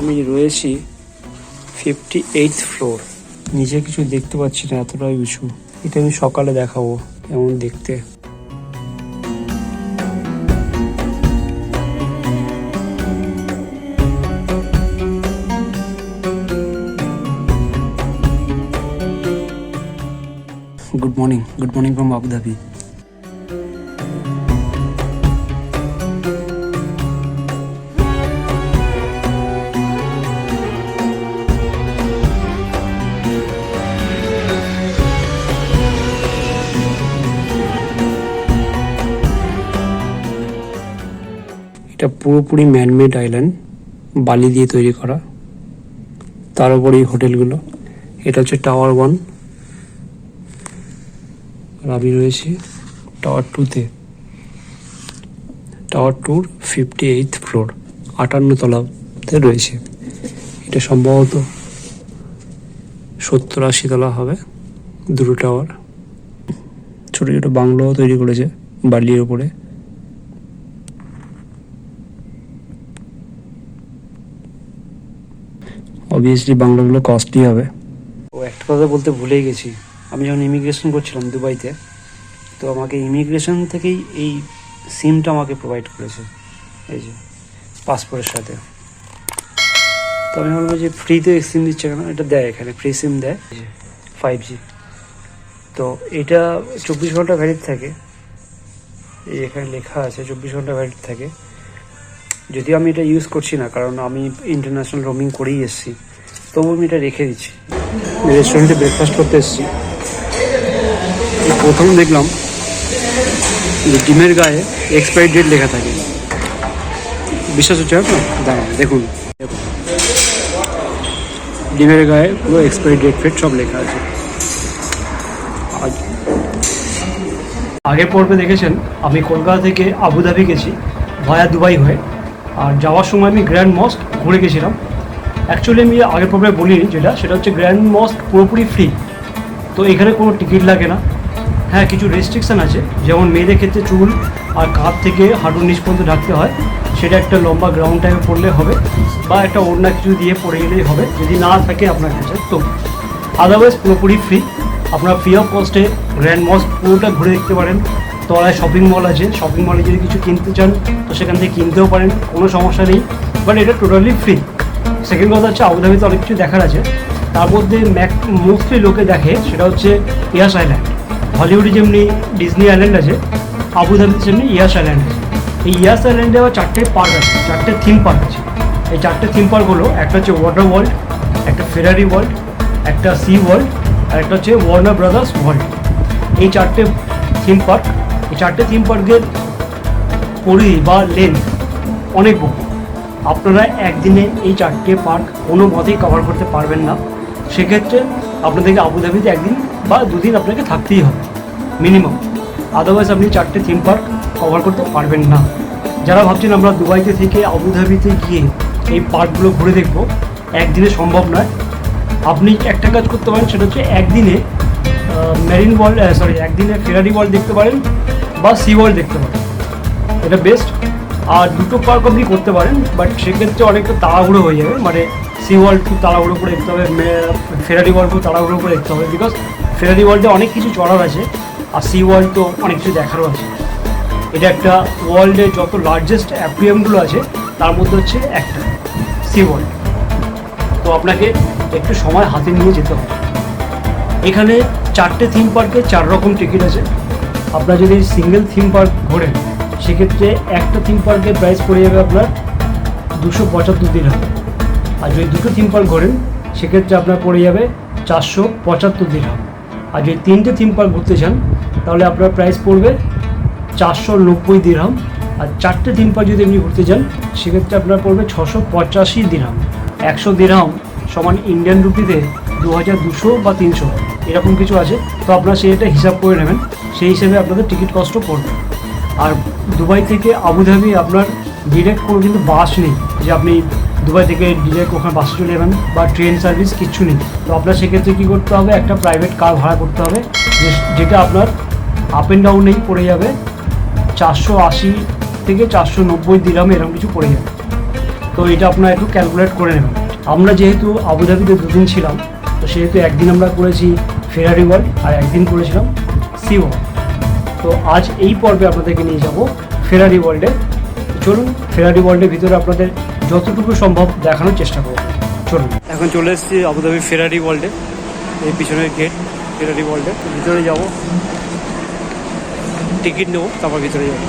আমি রয়েছি fifty eight floor নিচে কিছু দেখতে পাচ্ছি না, এতটাই উঁচু। এটা আমি সকালে দেখাবো, কেমন দেখতে। Good morning good morning from Abu Dhabi এটা পুরোপুরি ম্যানমেড আইল্যান্ড বালি দিয়ে তৈরি করা। তার উপর হোটেলগুলো। এটা হচ্ছে টাওয়ার ওয়ান আর আমি রয়েছি টাওয়ার টুতে টাওয়ার টুর ফিফটি এইট ফ্লোর আটান্ন তলাতে রয়েছে। এটা সম্ভবত সত্তর আশি তলা হবে দুটো টাওয়ার ছোটো ছোটো বাংলোও তৈরি করেছে বালির উপরে। অবভিয়াসলি বাংলাগুলো কস্টলি হবে। ও একটা কথা বলতে ভুলেই গেছি। আমি যখন ইমিগ্রেশন করছিলাম দুবাইতে, তো আমাকে ইমিগ্রেশন থেকেই এই সিমটা আমাকে প্রোভাইড করেছে। এই যে পাসপোর্টের সাথে। তো আমি বলব যে ফ্রিতে সিম দিচ্ছে কেন? এটা দেয় এখানে ফ্রি সিম দেয়। ফাইভ জি তো এটা চব্বিশ ঘণ্টা ভ্যালিড থাকে। এই এখানে লেখা আছে চব্বিশ ঘণ্টা ভ্যালিড থাকে। যদিও আমি এটা ইউজ করছি না, কারণ আমি ইন্টারন্যাশনাল রোমিং করেই এসেছি। তবু আমি এটা রেখে দিচ্ছি রেস্টুরেন্টে ব্রেকফাস্ট করতে এসেছি। প্রথম দেখলাম যে ডিমের গায়ে এক্সপায়ারি ডেট লেখা থাকে। বিশ্বাস হচ্ছে না দাঁড়ান দেখুন। দেখুন। ডিমের গায়ে পুরো এক্সপায়ারি ডেট ফেট সব লেখা আছে। আজ- আগের পর্বে দেখেছেন আমি কলকাতা থেকে আবুধাবি গেছি ভায়া দুবাই হয়ে। আর যাওয়ার সময় আমি গ্র্যান্ড মস্ক ঘুরে গেছিলাম। অ্যাকচুয়ালি আমি আগের পর্বে বলিনি যেটা, সেটা হচ্ছে গ্র্যান্ড মস্ক পুরোপুরি ফ্রি তো এখানে কোনো টিকিট লাগে না। হ্যাঁ কিছু রেস্ট্রিকশান আছে। যেমন মেয়েদের ক্ষেত্রে চুল আর কাঁধ থেকে হাঁটুর নিচ পর্যন্ত ঢাকতে হয়। সেটা একটা লম্বা গ্রাউন্ড টাইপে পড়লে হবে। বা একটা ওড়না কিছু দিয়ে পড়ে গেলেই হবে। যদি না থাকে আপনার কাছে, তো আদারওয়াইজ পুরোপুরি ফ্রি আপনারা ফ্রি অফ কস্টে গ্র্যান্ড মস্ক পুরোটা ঘুরে দেখতে পারেন। তলায় শপিং মল আছে। শপিং মলে যদি কিছু কিনতে চান, তো সেখান থেকে কিনতেও পারেন। কোনো সমস্যা নেই। বাট এটা টোটালি ফ্রি সেকেন্ড কথা হচ্ছে, আবুধাবিতে অনেক কিছু দেখার আছে। তার মধ্যে ম্যাক মোস্টলি লোকে দেখে, সেটা হচ্ছে ইয়াস আইল্যান্ড। হলিউডে যেমনি ডিজনি আইল্যান্ড আছে, আবুধাবিতে সেমনি ইয়াস আইল্যান্ড আছে। এই ইয়াস আইল্যান্ডে আবার চারটে পার্ক আছে, চারটে থিম পার্ক আছে। এই চারটে থিম পার্ক হলো, একটা হচ্ছে ওয়াটার ওয়ার্ল্ড একটা ফেরারি ওয়ার্ল্ড একটা সি ওয়ার্ল্ড আর একটা হচ্ছে ওয়ার্নার ব্রাদার্স ওয়ার্ল্ড এই চারটে থিম পার্ক এই চারটে থিম পার্কের পরিধি বা লেন্থ অনেক বড়। আপনারা একদিনে এই চারটে পার্ক কোনো মতেই কভার করতে পারবেন না। সেক্ষেত্রে আপনাদেরকে আবুধাবিতে একদিন বা দুদিন আপনাকে থাকতেই হবে মিনিমাম আদারওয়াইজ আপনি চারটে থিম পার্ক কভার করতে পারবেন না। যারা ভাবছেন আমরা দুবাইতে থেকে আবুধাবিতে গিয়ে এই পার্কগুলো ঘুরে দেখব, একদিনে সম্ভব নয়। আপনি একটা কাজ করতে পারেন, সেটা হচ্ছে একদিনে মেরিন ওয়ার্ল্ড সরি একদিনে ফেরারি ওয়ার্ল্ড দেখতে পারেন বা সি ওয়ার্ল্ড দেখতে পারেন। এটা বেস্ট আর দুটো পার্ক আপনি করতে পারেন বাট সেক্ষেত্রে অনেকটা তাড়াহুড়ো হয়ে যাবে। মানে সি ওয়ার্ল্ড খুব তাড়াহুড়ো করে দেখতে হবে ফেরারি ওয়ার্ল্ড খুব তাড়াহুড়ো করে দেখতে হবে বিকজ ফেরারি ওয়ার্ল্ডে অনেক কিছু চড়ার আছে, আর সি ওয়ার্ল্ড তো অনেক কিছু দেখারও আছে। এটা একটা ওয়ার্ল্ডে যত লার্জেস্ট অ্যাকুরিয়ামগুলো আছে, তার মধ্যে হচ্ছে একটা সি ওয়ার্ল্ড তো আপনাকে একটু সময় হাতে নিয়ে যেতে হবে। এখানে চারটে থিম পার্কে চার রকম টিকিট আছে। আপনার যদি সিঙ্গেল থিম পার্ক ঘোরেন সেক্ষেত্রে একটা থিম পার্কের প্রাইস পড়ে যাবে আপনার দুশো পঁচাত্তর দিন আর যদি দুটো থিম পার্ক ঘোরেন, সেক্ষেত্রে আপনার পড়ে যাবে চারশো পঁচাত্তর দিন আর যদি তিনটে থিম পার্ক ঘুরতে চান, তাহলে আপনার প্রাইস পড়বে চারশো নব্বই দিরহাম আর চারটে থিম পার্ক যদি আপনি ঘুরতে যান সেক্ষেত্রে আপনার পড়বে ছশো পঁচাশি দিরহাম একশো দিরহাম সমান ইন্ডিয়ান রুপিতে দু হাজার দুশো বা তিনশো, এরকম কিছু আছে। তো আপনারা সেটা হিসাব করে নেবেন। সেই হিসেবে আপনাদের টিকিট কস্টও পড়বে। আর দুবাই থেকে আবুধাবি আপনার ডিরেক্ট কোনো কিন্তু বাস নেই। যে আপনি দুবাই থেকে ডিরেক্ট ওখানে বাসে চলে যাবেন বা ট্রেন সার্ভিস কিচ্ছু নেই। তো আপনার সেক্ষেত্রে কী করতে হবে? একটা প্রাইভেট কার ভাড়া করতে হবে। যেটা আপনার আপ অ্যান্ড ডাউনেই পড়ে যাবে। চারশো আশি থেকে চারশো নব্বই দিরাম এরকম কিছু পড়ে যাবে। তো এটা আপনারা একটু ক্যালকুলেট করে নেবেন। আমরা যেহেতু আবুধাবিতে দুদিন ছিলাম, তো সেহেতু একদিন আমরা করেছি ফেরারি ওয়ার্ল্ড আর একদিন করেছিলাম সি ওয়ার্ল্ড তো আজ এই পর্বে আপনাদেরকে নিয়ে যাব ফেরারি ওয়ার্ল্ডে। চলুন, ফেরারি ওয়ার্ল্ডের ভিতরে আপনাদের যতটুকু সম্ভব দেখানোর চেষ্টা করব। চলুন। এখন চলে এসেছি আবুধাবি ফেরারি ওয়ার্ল্ডে, এই পিছনের গেট ফেরারি ওয়ার্ল্ডে। ভিতরে যাব। টিকিট নেব, তারপর ভিতরে যাব।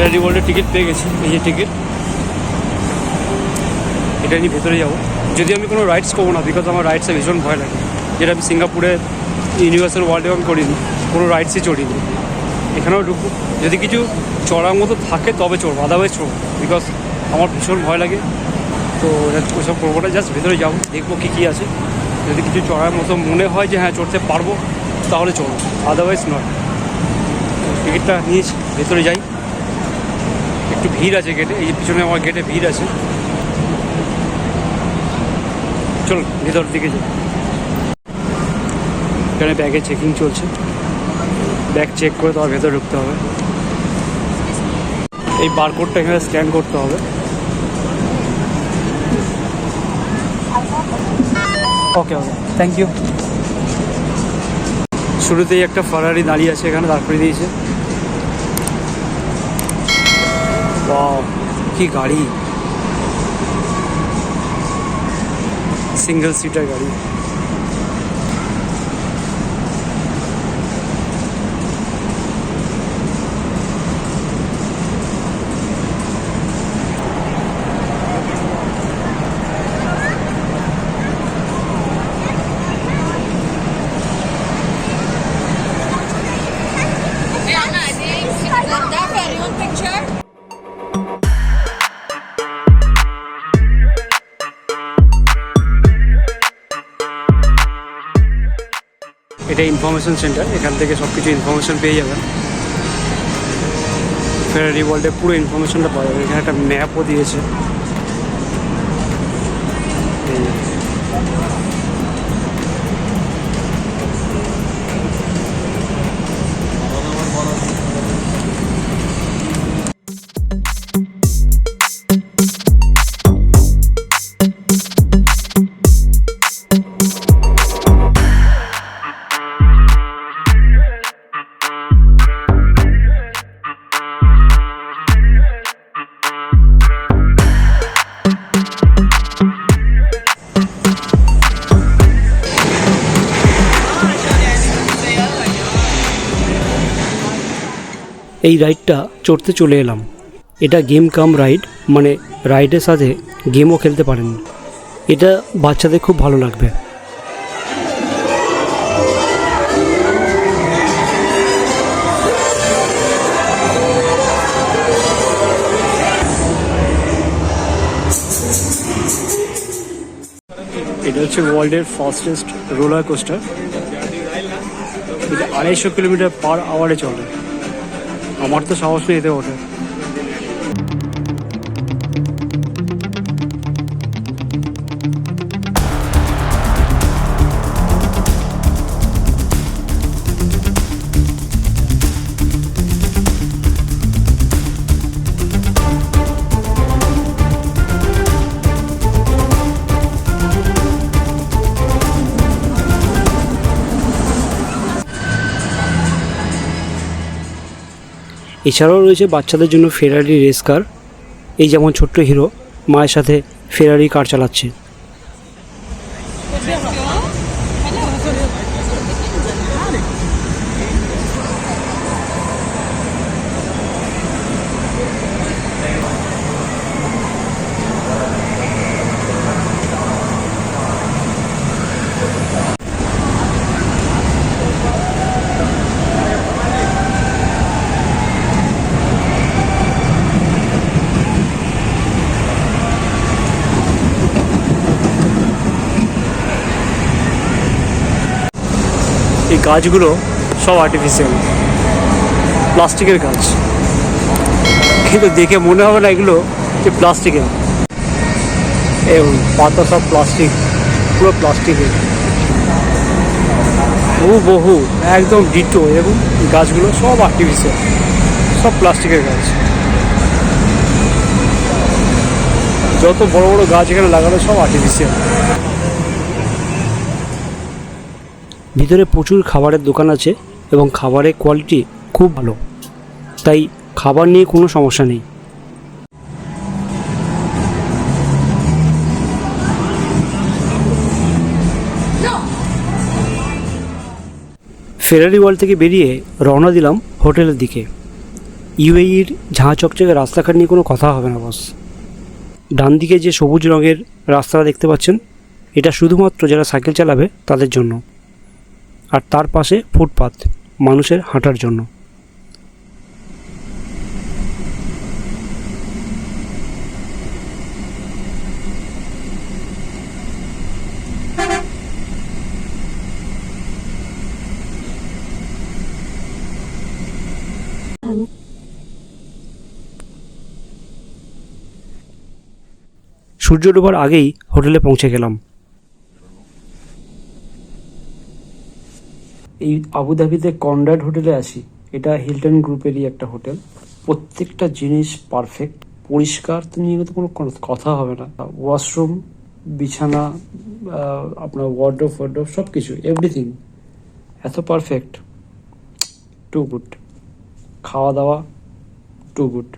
ফেরারি ওয়ার্ল্ডের টিকিট পেয়ে গেছি, এই যে টিকিট এটা নিয়ে ভেতরে যাব। যদি আমি কোনো রাইডস করব না বিকজ আমার রাইডসে ভীষণ ভয় লাগে। যেটা আমি সিঙ্গাপুরে ইউনিভার্সাল ওয়ার্ল্ডে আমি করিনি, কোনো রাইডসই চড়িনি। এখানেও ঢুকবো। যদি কিছু চড়ার মতো থাকে, তবে চড়বো আদারওয়াইজ চড়বো বিকজ আমার ভীষণ ভয় লাগে। তো ওইসব করব না জাস্ট ভেতরে যাব, দেখব কী কী আছে। যদি কিছু চড়ার মতো মনে হয় যে হ্যাঁ চড়তে পারব, তাহলে চড়বো আদারওয়াইজ নয়। টিকিটটা নিয়েছি, ভেতরে যাই। একটু ভিড় আছে গেটে এই পিছনে আমার গেটে ভিড় আছে। চল ভেতর দিকে যাই। এখানে ব্যাগে চেকিং চলছে। ব্যাগ চেক করে তোমার ভেতরে ঢুকতে হবে। এই বারকোডটা এখানে স্ক্যান করতে হবে। ওকে ওকে থ্যাংক ইউ শুরুতেই একটা ফারারি দাঁড়িয়ে আছে এখানে, দাঁড় করে দিয়েছে। বাহ কি গাড়ি সিঙ্গেল সিটার গাড়ি এটা ইনফরমেশন সেন্টার এখান থেকে সব কিছু ইনফরমেশন পেয়ে যাবেন। ফেরারি ওয়ার্ল্ডের পুরো ইনফরমেশনটা পাওয়া যাবে। এখানে একটা ম্যাপও দিয়েছে। রাইডটা চড়তে চলে এলাম। এটা গেম কাম রাইড মানে রাইডের সাথে গেমও খেলতে পারেন। এটা বাচ্চাদের খুব ভালো লাগবে। এটা হচ্ছে ওয়ার্ল্ডের ফাস্টেস্ট রোলার কোস্টার এটা আড়াইশো কিলোমিটার পার আওয়ারে চলে। আমার তো সাহস নেই এতে ওঠে এছাড়াও রয়েছে বাচ্চাদের জন্য ফেরারি রেস কার এই যেমন ছোট্ট হিরো মায়ের সাথে ফেরারি কার চালাচ্ছে। এই গাছগুলো সব আর্টিফিশিয়াল প্লাস্টিকের গাছ। কিন্তু দেখে মনে হবে না এগুলো যে প্লাস্টিকের। এবং পাতা সব প্লাস্টিক, পুরো প্লাস্টিকের। বহু বহু একদম ডিটো এবং গাছগুলো সব আর্টিফিশিয়াল সব প্লাস্টিকের গাছ। যত বড় বড় গাছ এখানে লাগানো সব আর্টিফিশিয়াল ভিতরে প্রচুর খাবারের দোকান আছে এবং খাবারের কোয়ালিটি খুব ভালো। তাই খাবার নিয়ে কোনো সমস্যা নেই। ফেরারি ওয়ার্ল্ড থেকে বেরিয়ে রওনা দিলাম হোটেলের দিকে। ইউএইর ঝাঁ চকচকে রাস্তাঘাট নিয়ে কোনো কথা হবে না বস ডান দিকে যে সবুজ রঙের রাস্তাটা দেখতে পাচ্ছেন, এটা শুধুমাত্র যারা সাইকেল চালাবে তাদের জন্য। আর তার পাশে ফুটপাত মানুষের হাঁটার জন্য। সূর্য ডোবার আগেই হোটেলে পৌঁছে গেলাম। এই আবুধাবিতে কনরাড হোটেলে আসি। এটা হিলটন গ্রুপেরই একটা হোটেল। প্রত্যেকটা জিনিস পারফেক্ট, পরিষ্কার, তো নিয়ে তো কোনো কথা হবে না। ওয়াশরুম, বিছানা আপনার ওয়ার্ড্রোপ ওয়ার্ড্রোপ সব কিছু এভরিথিং এত পারফেক্ট টু গুড খাওয়া দাওয়া টু গুড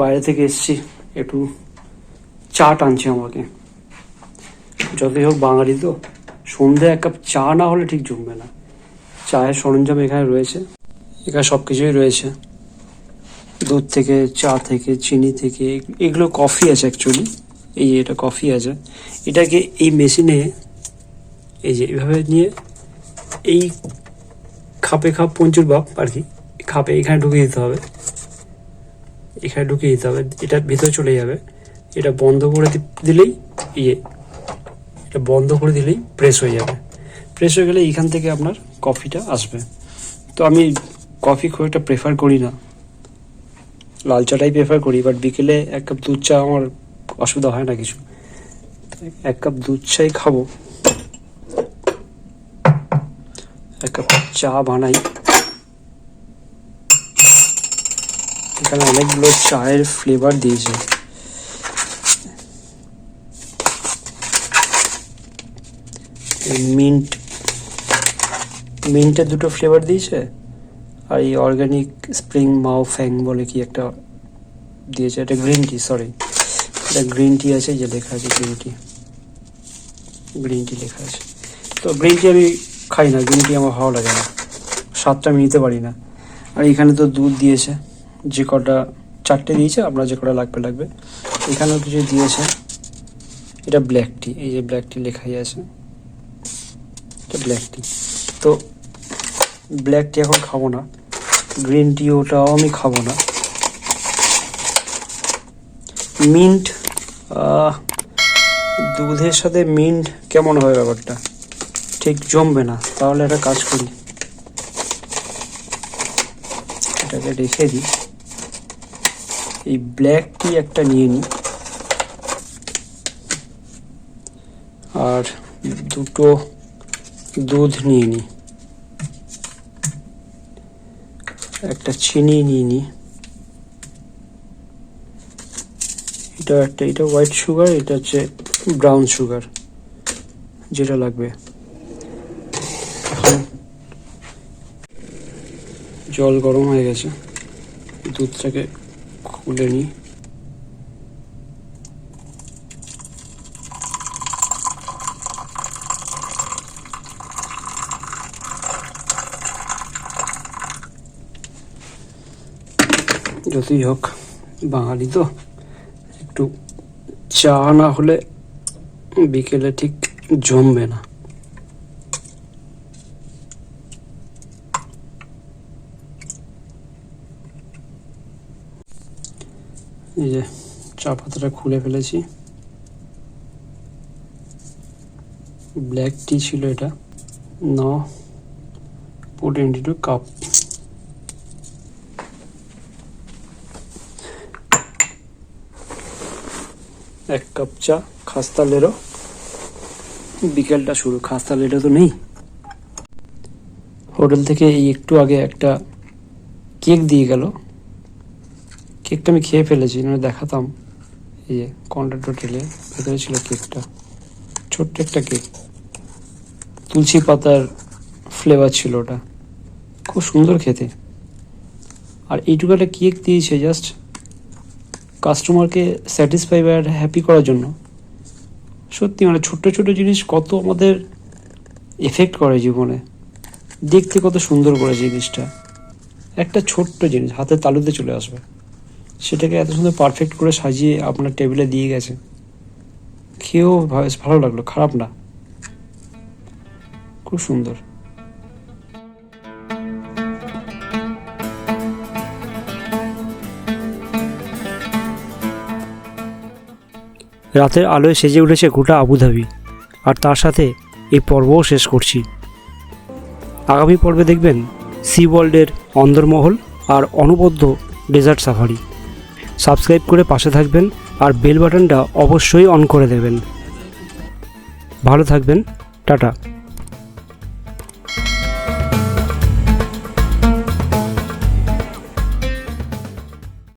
বাইরে থেকে এসছি, একটু চা টানছে আমাকে। যতই হোক বাঙালি তো সন্ধে এক কাপ চা না হলে ঠিক জমবে না। চায়ের সরঞ্জাম এখানে রয়েছে। এখানে সব কিছুই রয়েছে। দুধ থেকে, চা থেকে, চিনি থেকে, এগুলো কফি আছে অ্যাকচুয়ালি এই এটা কফি আছে। এটাকে এই মেশিনে এই যে এভাবে নিয়ে এই খাপে খাপ পঞ্চুর বাপ আর কি, খাপে এখানে ঢুকিয়ে দিতে হবে। এখানে ঢুকিয়ে দিতে হবে। এটা ভিতরে চলে যাবে। এটা বন্ধ করে দিলেই ইয়ে এটা বন্ধ করে দিলেই প্রেস হয়ে যাবে। প্রেস হয়ে গেলে এইখান থেকে আপনার কফিটা আসবে। তো আমি কফি খুব একটা প্রেফার করি না। লাল চাটাই প্রেফার করি বাট বিকেলে এক কাপ দুধ চা আমার অসুবিধা হয় না কিছু। এক কাপ দুধ চাই খাব। এক কাপ চা বানাই। এখানে অনেকগুলো চায়ের ফ্লেভার দিয়েছে। মিন্ট মিন্টের দুটো ফ্লেভার দিয়েছে আর এই অর্গানিক স্প্রিং মাও ফ্যাং বলে কি একটা দিয়েছে, এটা গ্রিন টি সরি এটা গ্রিন টি আছে যে লেখা আছে গ্রিন টি গ্রিন টি লেখা আছে। তো গ্রিন টি আমি খাই না গ্রিন টি আমার ভালো লাগে না। স্বাদটা আমি নিতে পারি না। আর এখানে তো দুধ দিয়েছে, যে কটা চারটে দিয়েছে, আপনার যে কটা লাগবে লাগবে। এখানেও কিছু দিয়েছে, এটা ব্ল্যাক টি এই যে ব্ল্যাক টি লেখাই আছে। এটা ব্ল্যাক টি তো ব্ল্যাক টি এখন খাব না গ্রিন টি ওটাও আমি খাব না। মিন্ট দুধের সাথে মিন্ট কেমন হবে ব্যাপারটা? ঠিক জমবে না, তাহলে একটা কাজ করি। এটাকে রেখে দিই। এই ব্ল্যাক টি একটা নিয়ে নিই। আর দুটো দুধ নিয়ে নিই একটা চিনি নিয়ে নিই এটা একটা, এটা হোয়াইট সুগার এটা হচ্ছে ব্রাউন সুগার যেটা লাগবে। জল গরম হয়ে গেছে, দুধটাকে খুলে নিই যতই হোক, বাঙালি তো। একটু চা না হলে বিকেলে ঠিক জমবে না। এই যে চা পাতাটা খুলে ফেলেছি। ব্ল্যাক টি ছিল এটা। ন পুট টু কাপ এক কাপ চা, খাস্তা লেরো। বিকেলটা শুরু, খাস্তা লেটে তো নেই। হোটেল থেকে এই একটু আগে একটা কেক দিয়ে গেল। কেকটা আমি খেয়ে ফেলেছি মানে দেখাতাম। এই যে কন্ট্রাক্ট হোটেলে ভেতরে ছিল কেকটা। ছোট্ট একটা কেক। তুলসী পাতার ফ্লেভার ছিল ওটা। খুব সুন্দর খেতে। আর এইটুকু একটা কেক দিয়েছে জাস্ট কাস্টমারকে স্যাটিসফাই আর হ্যাপি করার জন্য। সত্যি মানে ছোট্ট ছোট জিনিস কত আমাদের এফেক্ট করে জীবনে। দেখতে কত সুন্দর করে জিনিসটা। একটা ছোট্ট জিনিস হাতের তালুতে চলে আসবে। সেটাকে এত সুন্দর পারফেক্ট করে সাজিয়ে আপনার টেবিলে দিয়ে গেছে। খেয়েও ভালো লাগল, খারাপ না। খুব সুন্দর। রাতের আলোয় সেজে উঠেছে গোটা আবুধাবি। আর তার সাথে এই পর্বও শেষ করছি। আগামী পর্বে দেখবেন সি ওয়ার্ল্ডের অন্দরমহল আর অনবদ্য ডেজার্ট সাফারি সাবস্ক্রাইব করে পাশে থাকবেন আর বেল বাটনটা অবশ্যই অন করে দেবেন। ভালো থাকবেন, টাটা।